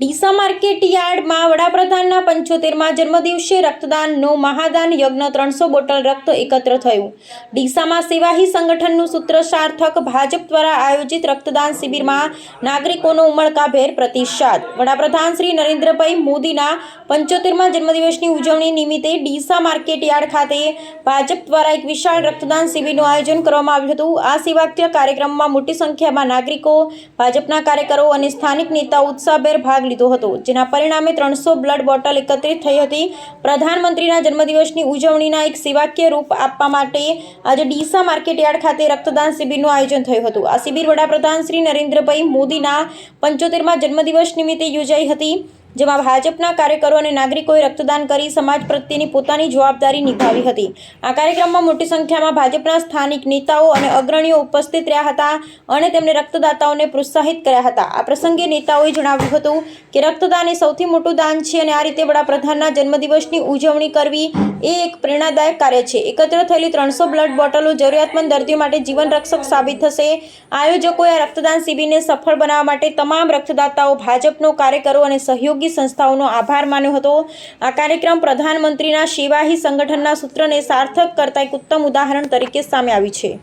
Deesa market યાર્ડમાં વડાપ્રધાનના પંચોતેરમાં જન્મદિવસે રક્તદાનનો મહાદાન યજ્ઞ ત્રણસો બોટલ રક્ત એકત્ર થયું. ડીસામાં સેવાહી સંગઠનનું સૂત્ર સાર્થક, ભાજપ દ્વારા આયોજિત રક્તદાન શિબિરમાં નાગરિકોનો ઉમળકાભેર પ્રતિસાદ. વડાપ્રધાન શ્રી નરેન્દ્રભાઈ મોદીના પંચોતેરમાં જન્મદિવસની ઉજવણી નિમિત્તે ડીસા માર્કેટ યાર્ડ ખાતે ભાજપ દ્વારા એક વિશાળ રક્તદાન શિબિરનું આયોજન કરવામાં આવ્યું હતું. આ સેવાકીય કાર્યક્રમમાં મોટી સંખ્યામાં નાગરિકો, ભાજપના કાર્યકરો અને સ્થાનિક નેતા ઉત્સાહભેર ભાગ લીધો હતો, જેના પરિણામે ત્રણસો બ્લડ બોટલ એકત્રિત થઈ હતી. પ્રધાનમંત્રીના જન્મદિવસની ઉજવણીના એક સેવાકીય રૂપ આપવા માટે આજે ડીસા માર્કેટ યાર્ડ ખાતે રક્તદાન શિબિરનું આયોજન થયું હતું. આ શિબિર વડાપ્રધાન શ્રી નરેન્દ્રભાઈ મોદીના પંચોતેરમાં જન્મદિવસ નિમિત્તે યોજાઈ હતી. જેમાં ભાજપના કાર્યકરો અને નાગરિકોએ રક્તદાન કરી સમાજ પ્રત્યેની પોતાની જવાબદારી નિભાવી હતી. આ કાર્યક્રમમાં મોટી સંખ્યામાં ભાજપના સ્થાનિક નેતાઓ અને અગ્રણીઓ ઉપસ્થિત રહ્યા હતા અને તેમણે રક્તદાતાઓને પ્રોત્સાહિત કર્યા હતા. આ પ્રસંગે નેતાઓએ જણાવ્યું હતું કે, રક્તદાન એ સૌથી મોટું દાન છે અને આ રીતે વડાપ્રધાનના જન્મદિવસની ઉજવણી કરવી એ એક પ્રેરણાદાયક કાર્ય છે. એકત્ર થયેલી ત્રણસો બ્લડ બોટલો જરૂરિયાતમંદ દર્દીઓ માટે જીવન રક્ષક સાબિત થશે. આયોજકોએ આ રક્તદાન શિબિરને સફળ બનાવવા માટે તમામ રક્તદાતાઓ, ભાજપનો કાર્યકરો અને સહયોગી સંસ્થાઓનો આભાર માન્યો હતો. આ કાર્યક્રમ પ્રધાનમંત્રીના સેવાહી સંગઠનના સૂત્રને સાર્થક કરતા એક ઉત્તમ ઉદાહરણ તરીકે સામે આવ્યું છે.